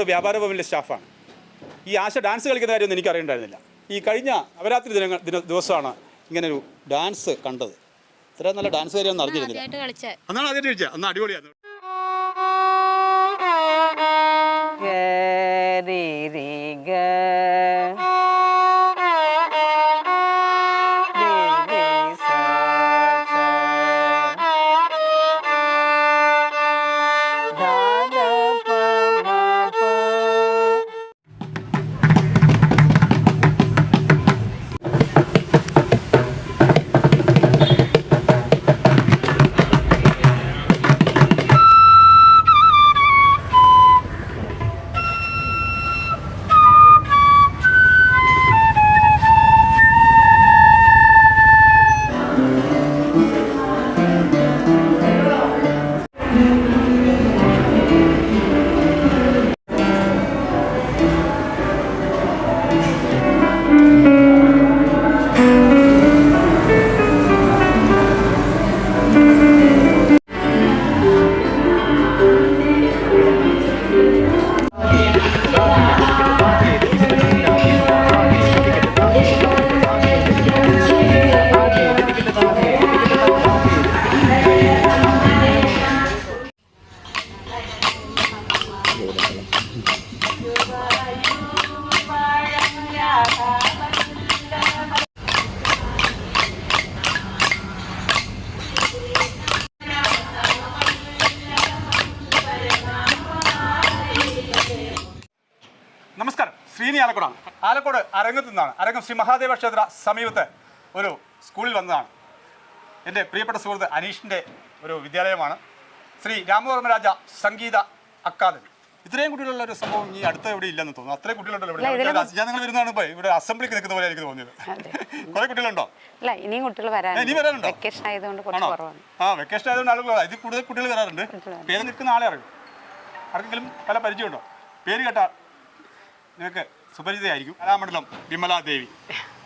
ആലക്കോട് വ്യാപാര ഭവനിലെ സ്റ്റാഫാണ്. ഈ ആശ ഡാൻസ് കളിക്കുന്ന കാര്യമൊന്നും എനിക്ക് അറിയണ്ടായിരുന്നില്ല ഈ കഴിഞ്ഞ അവരാത്രി ദിനങ്ങൾ ദിന ദിവസമാണ് ഇങ്ങനെ ഒരു ഡാൻസ് കണ്ടത്. ഇത്ര നല്ല ഡാൻസ് കാര്യമൊന്നും അറിഞ്ഞിരുന്നില്ല അന്നാണ് ആദ്യം ചോദിച്ചത് അന്ന് അടിപൊളിയായിരുന്നു. നമസ്കാരം. ശ്രീനി ആലക്കോടാണ്. ആലക്കോട് അരങ്ങത്ത് നിന്നാണ്. അരങ്ങം ശ്രീ മഹാദേവ ക്ഷേത്ര സമീപത്ത് ഒരു സ്കൂളിൽ വന്നതാണ്. എന്റെ പ്രിയപ്പെട്ട സുഹൃത്ത് അനീഷിന്റെ ഒരു വിദ്യാലയമാണ്. ശ്രീ രാമവർമ്മരാജ സംഗീത അക്കാദമി. ഇത്രയും കുട്ടികളുള്ള ഒരു സംഭവം ഈ അടുത്ത ഇവിടെ ഇല്ലെന്ന് തോന്നുന്നു. അത്രയും കുട്ടികളുണ്ടല്ലോ ഇവിടെ. ഞാൻ നിങ്ങൾ വരുന്നതാണ് ഇപ്പോൾ ഇവിടെ അസംബ്ലിക്ക് നിൽക്കുന്ന പോലെ എനിക്ക് തോന്നിയത്. കുറെ കുട്ടികളുണ്ടോ? അല്ല ഇനിയും കുട്ടികൾ വരാനുണ്ടോ? വെക്കേഷൻ ആയതുകൊണ്ട് ആ വെക്കേഷൻ ആയതുകൊണ്ട് ആളുകൾ ഇത് കൂടുതൽ കുട്ടികൾ വരാറുണ്ട്. പേര് നിൽക്കുന്ന ആളെ അറിയും. ആർക്കെങ്കിലും പല പരിചയമുണ്ടോ? പേര് കേട്ട നിങ്ങൾക്ക് സുപരിചിതയായിരിക്കും. കലാമണ്ഡലം വിമലാ ദേവി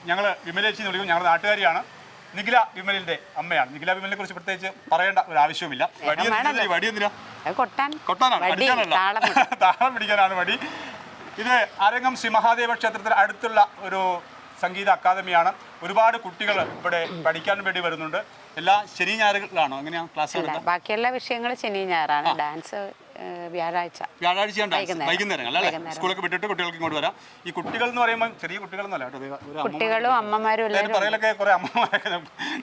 ഞങ്ങൾ വിമലേച്ചി എന്ന് വിളിക്കും. ഞങ്ങളുടെ നാട്ടുകാരിയാണ്. നിഖില വിമലിന്റെ അമ്മയാണ്. നിഖില വിമലിനെ കുറിച്ച് പ്രത്യേകിച്ച് പറയേണ്ട ഒരു ആവശ്യവുമില്ല. വടി എന്തിനാ കൊട്ടാനാണ് അടിക്കാനല്ല താളം താളം പിടിക്കാനാണ് വടി. ഇത് അരങ്ങം ശ്രീ മഹാദേവ ക്ഷേത്രത്തിന് അടുത്തുള്ള ഒരു സംഗീത അക്കാദമിയാണ്. ഒരുപാട് കുട്ടികൾ ഇവിടെ പഠിക്കാൻ വേണ്ടി വരുന്നുണ്ട്. എല്ലാ ശനി ഞായറുകളിലാണോ? എങ്ങനെയാണ് ക്ലാസ് ബാക്കിയെല്ലാ ബാക്കി എല്ലാ വിഷയങ്ങളും ശനി ഞായറാണ്. ഡാൻസ് വ്യാഴാഴ്ച. വ്യാഴാഴ്ച വൈകുന്നേരങ്ങൾ വൈകുന്നേരം. അല്ലേ? സ്കൂളൊക്കെ വിട്ടിട്ട് കുട്ടികൾക്ക് ഇങ്ങോട്ട് വരാം. ഈ കുട്ടികൾ എന്ന് പറയുമ്പോൾ ചെറിയ കുട്ടികളൊന്നുമല്ല കേട്ടോ. കുട്ടികളും അമ്മമാരും പറയലൊക്കെ കുറെ അമ്മമാരൊക്കെ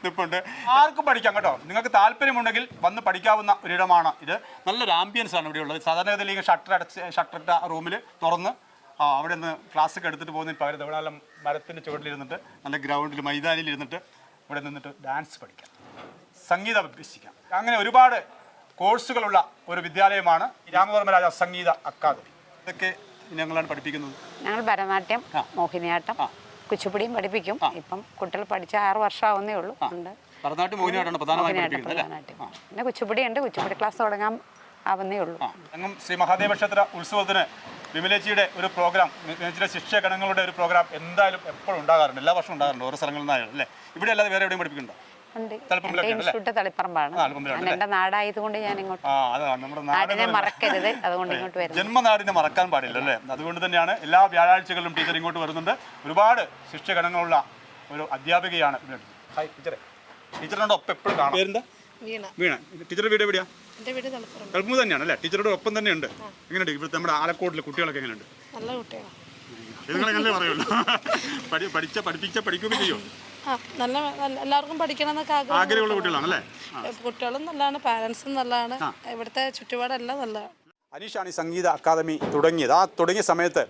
നിൽപ്പുണ്ട് ആർക്കും പഠിക്കാം കേട്ടോ. നിങ്ങൾക്ക് താല്പര്യമുണ്ടെങ്കിൽ വന്ന് പഠിക്കാവുന്ന ഒരിടമാണ് ഇത്. നല്ലൊരു ആംബിയൻസ് ആണ് ഇവിടെയുള്ളത് സാധാരണഗതിയിൽ ഷട്ടർ അടച്ച് ഷട്ടറിട്ട റൂമിൽ തുറന്ന് അവിടെ നിന്ന് ക്ലാസ് ഒക്കെ എടുത്തിട്ട് പോകുന്നതിന് പകരം ഇവിടെ മരത്തിന്റെ ചുവട്ടിലിരുന്നിട്ട് നല്ല ഗ്രൗണ്ടിൽ മൈതാനിയിൽ ഇരുന്നിട്ട് ഇവിടെ നിന്നിട്ട് ഡാൻസ് പഠിക്കാം. സംഗീതം അഭ്യസിക്കാം. അങ്ങനെ ഒരുപാട് കോഴ്സുകളുള്ള ഒരു വിദ്യാലയമാണ് രാമവർമ്മരാജ സംഗീത അക്കാദമി ഇതൊക്കെ ഞങ്ങളാണ് പഠിപ്പിക്കുന്നത്. ഞങ്ങൾ ഭരതനാട്യം മോഹിനിയാട്ടം. കുച്ചിപ്പുടിയും പഠിപ്പിക്കും. ഇപ്പം കുട്ടികൾ പഠിച്ച ആറ് വർഷമാവുന്നേ ഉള്ളൂ. ഉണ്ട്. പിന്നെ കുച്ചിപ്പുടി ഉണ്ട്. കുച്ചിപ്പുടി ക്ലാസ് തുടങ്ങാൻ ആവുന്നേ ഉള്ളൂ. ശ്രീ മഹാദേവ ക്ഷേത്ര ഉത്സവത്തിന് വിമലേച്ചിയുടെ ഒരു പ്രോഗ്രാം വിമലേച്ചിയുടെ ശിക്ഷഗണങ്ങളുടെ ഒരു പ്രോഗ്രാം എന്തായാലും എപ്പോഴും ഉണ്ടാകാറുണ്ട്. എല്ലാ വർഷവും ഉണ്ടാകാറുണ്ട് ഓരോ സ്ഥലങ്ങളിൽ നിന്നായാലും അല്ലേ? ഇവിടെ അല്ലാതെ വേറെ എവിടെയും പഠിപ്പിക്കുന്നുണ്ടോ? ഉണ്ട്. തളിപ്പറമ്പിലൊക്കെ എന്റെ ഉണ്ടല്ലേ? ഇൻസ്റ്റിറ്റ്യൂട്ട് തളിപ്പറമ്പാണ്. ആ, തളിപ്പറമ്പിലാണ് ഞാൻ ഞാൻ ഇങ്ങോട്ട് ആ അതാണ് നമ്മുടെ നാടിനെ നാടിനെ മറക്കരുത്. അതുകൊണ്ട് ഇങ്ങോട്ട് വരുന്നു. ജന്മനാടിനെ മറക്കാൻ പാടില്ല അല്ലേ? അതുകൊണ്ട് തന്നെയാണ് എല്ലാ വ്യാഴാഴ്ചകളിലും ടീച്ചർ ഇങ്ങോട്ട് വരുന്നുണ്ട്. ഒരുപാട് ശിക്ഷഗണങ്ങളുള്ള ഒരു അധ്യാപികയാണ് ടീച്ചറെ ടീച്ചറിനോട് ഒപ്പം എപ്പോഴും കാണാം. വീണ. വീണ. ടീച്ചറുടെ വീട് എവിടെയാ? എന്റെ വീട് തലപ്പുറം. തലപ്പൂർ തന്നെയാണ് അല്ലേ? ടീച്ചറുടെ ഒപ്പം തന്നെ ഉണ്ട് എങ്ങനെയുണ്ട്? ഇവിടുത്തെ നമ്മുടെ ആലക്കോട്ടിലെ കുട്ടികളൊക്കെ എങ്ങനെയുണ്ട്? നല്ല കുട്ടികളാണ് നിങ്ങളെങ്ങനെ പറയുള്ളൂ? പഠി പഠിച്ച പഠിപ്പിച്ച പഠിക്കുകയൊക്കെ ചെയ്യും? ആ നല്ല എല്ലാവർക്കും പഠിക്കണം എന്നൊക്കെ ആഗ്രഹം ആഗ്രഹമുള്ള കുട്ടികളാണല്ലേ? കുട്ടികളും നല്ലതാണ് പാരൻസും നല്ലതാണ്. ഇവിടുത്തെ ചുറ്റുപാടെല്ലാം നല്ലതാണ്. അനീഷാണ് ഈ സംഗീത അക്കാദമി തുടങ്ങിയത്. ആ തുടങ്ങിയ സമയത്ത്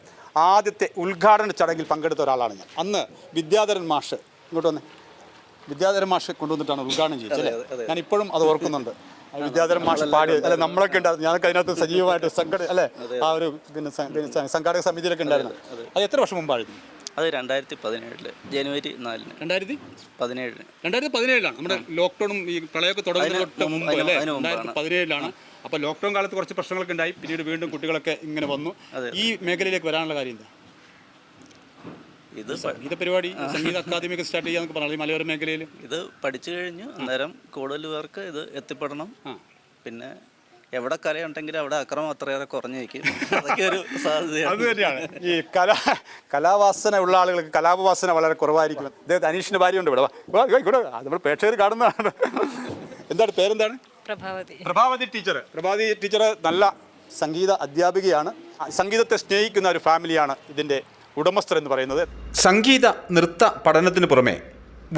ആദ്യത്തെ ഉദ്ഘാടന ചടങ്ങിൽ പങ്കെടുത്ത ഒരാളാണ് ഞാൻ. അന്ന് വിദ്യാധരൻ മാഷ്. ഇങ്ങോട്ട് വന്നേ. വിദ്യാധരൻ മാഷ് കൊണ്ടുവന്നിട്ടാണ് ഉദ്ഘാടനം ചെയ്തത് അല്ലേ? ഞാൻ ഇപ്പോഴും അത് ഓർക്കുന്നുണ്ട്. വിദ്യാധരൻ മാഷ് പാടി അല്ലെ? നമ്മളൊക്കെ ഉണ്ടായിരുന്നു. ഞാനൊക്കെ അതിനകത്ത് സജീവമായിട്ട് സംഘടന അല്ലേ? ആ ഒരു പിന്നെ സംഘാടക സമിതിയിലൊക്കെ ഉണ്ടായിരുന്നു. അത് എത്ര വർഷം മുമ്പായിരുന്നു? അത് രണ്ടായിരത്തി പതിനേഴിൽ ജനുവരി നാലിന്. രണ്ടായിരത്തി? പതിനേഴിന്. രണ്ടായിരത്തി പതിനേഴിലാണ്. നമ്മുടെ ലോക്ക്ഡൌണും ഈ പ്രളയമൊക്കെ തുടങ്ങുന്ന അതിന് മുമ്പ് അല്ലേ. രണ്ടായിരത്തി പതിനേഴിലാണ്. അപ്പോൾ ലോക്ക്ഡൌൺ കാലത്ത് കുറച്ച് പ്രശ്നങ്ങളൊക്കെ ഉണ്ടായി. പിന്നീട് വീണ്ടും കുട്ടികളൊക്കെ ഇങ്ങനെ വന്നു. ഈ മേഖലയിലേക്ക് വരാനുള്ള കാര്യം എന്താ? ഇത് സംഗീത പരിപാടി സംഗീത അക്കാദമിക്ക സ്റ്റാർട്ട് ചെയ്യാന്നൊക്കെ പറഞ്ഞു മലയോര മേഖലയിൽ. ഇത് പഠിച്ചു കഴിഞ്ഞു അന്നേരം കൂടുതൽ പേർക്ക് ഇത് എത്തിപ്പെടണം. പിന്നെ എവിടെ കലയുണ്ടെങ്കിലും അവിടെ അക്രമം അത്രയേറെ കുറഞ്ഞേക്കും നിൽക്കും അതൊക്കെ ഒരു അത് സാധ്യതയാണ് തന്നെയാണ്. ഈ കലാ കലാവാസന ഉള്ള ആളുകൾക്ക് കലാപവാസന വളരെ കുറവായിരിക്കും അദ്ദേഹത്തെ അനീഷിന്റെ ഭാര്യ ഉണ്ട് ഇവിടെ. വാ. വാ, ഇങ്ങ് ഇവിടെ. വാ. നമ്മൾ പ്രേക്ഷകർ കാണുന്നതാണ്. എന്താണ് പേരെന്താണ്? പ്രഭാവതി. പ്രഭാവതി ടീച്ചർ. പ്രഭാവതി ടീച്ചർ നല്ല സംഗീത അധ്യാപികയാണ്. സംഗീതത്തെ സ്നേഹിക്കുന്ന ഒരു ഫാമിലിയാണ് ഇതിന്റെ ഉടമസ്ഥർ എന്ന് പറയുന്നത് സംഗീത നൃത്ത പഠനത്തിന് പുറമെ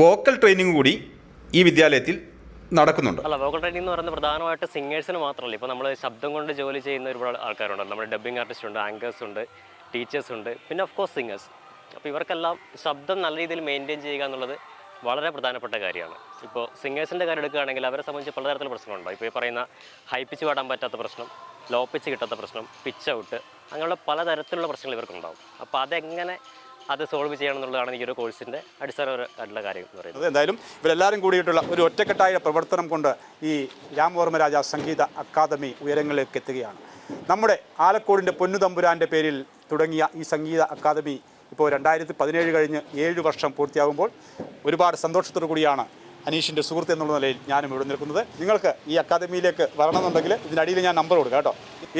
വോക്കൽ ട്രെയിനിങ് കൂടി ഈ വിദ്യാലയത്തിൽ നടക്കുന്നുണ്ട്. അല്ല വോക്കൽ ട്രെയിനിങ് എന്ന് പറയുന്നത് പ്രധാനമായിട്ട് സിംഗേഴ്സിന് മാത്രമല്ല. ഇപ്പോൾ നമ്മൾ ശബ്ദം കൊണ്ട് ജോലി ചെയ്യുന്ന ഒരുപാട് ആൾക്കാരുണ്ട് നമ്മുടെ ഡബ്ബിംഗ് ആർട്ടിസ്റ്റ് ഉണ്ട് ആങ്കേഴ്സ് ഉണ്ട് ടീച്ചേഴ്സ് ഉണ്ട് പിന്നെ ഓഫ് കോഴ്സ് സിംഗേഴ്സ് അപ്പോൾ ഇവർക്കെല്ലാം ശബ്ദം നല്ല രീതിയിൽ മെയിന്റെയിൻ ചെയ്യുക എന്നുള്ളത് വളരെ പ്രധാനപ്പെട്ട കാര്യമാണ്. ഇപ്പോൾ സിംഗേഴ്സിന്റെ കാര്യം എടുക്കുകയാണെങ്കിൽ അവരെ സംബന്ധിച്ച് പലതരത്തിലുള്ള പ്രശ്നമുണ്ടോ ഇപ്പോൾ ഈ പറയുന്ന ഹൈ പിച്ച് പാടാൻ പറ്റാത്ത പ്രശ്നം ലോ പിച്ച് കിട്ടാത്ത പ്രശ്നം പിച്ച് ഔട്ട് അങ്ങനെയുള്ള പലതരത്തിലുള്ള പ്രശ്നങ്ങൾ ഇവർക്കുണ്ടാവും. അപ്പോൾ അതെങ്ങനെ അത് സോൾവ് ചെയ്യണം എന്നുള്ളതാണ് ഈ ഒരു കോഴ്സിന്റെ അടിസ്ഥാനപരമായിട്ടുള്ള കാര്യം എന്ന് പറയുന്നത്. എന്തായാലും ഇവരെല്ലാവരും കൂടിയിട്ടുള്ള ഒരു ഒറ്റക്കെട്ടായ പ്രവർത്തനം കൊണ്ട് ഈ രാമവർമ്മ രാജ സംഗീത അക്കാദമി ഉയരങ്ങളിലേക്ക് എത്തുകയാണ്. നമ്മുടെ ആലക്കോടിന്റെ പൊന്നുതമ്പുരാന്റെ പേരിൽ തുടങ്ങിയ ഈ സംഗീത അക്കാദമി ഇപ്പോൾ രണ്ടായിരത്തി പതിനേഴ് കഴിഞ്ഞ് ഏഴ് വർഷം പൂർത്തിയാകുമ്പോൾ ഒരുപാട് സന്തോഷത്തോടു കൂടിയാണ് അനീഷിന്റെ സുഹൃത്ത് എന്നുള്ള നിലയിൽ ഞാനും ഇവിടെ നിൽക്കുന്നത്. നിങ്ങൾക്ക് ഈ അക്കാദമിയിലേക്ക് വരണമെന്നുണ്ടെങ്കിൽ ഇതിനടിയിൽ ഞാൻ നമ്പർ കൊടുക്കാം കേട്ടോ.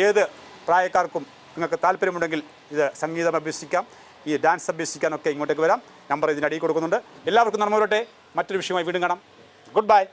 ഏത് പ്രായക്കാർക്കും നിങ്ങൾക്ക് താല്പര്യമുണ്ടെങ്കിൽ ഇത് സംഗീതം അഭ്യസിക്കാം ഈ ഡാൻസ് അഭ്യസിക്കാനൊക്കെ ഇങ്ങോട്ടേക്ക് വരാം. നമ്പർ ഇതിനടി കൊടുക്കുന്നുണ്ട്. എല്ലാവർക്കും നന്മ വരട്ടെ. മറ്റൊരു വിഷയമായി വീണ്ടും കാണാം. Good bye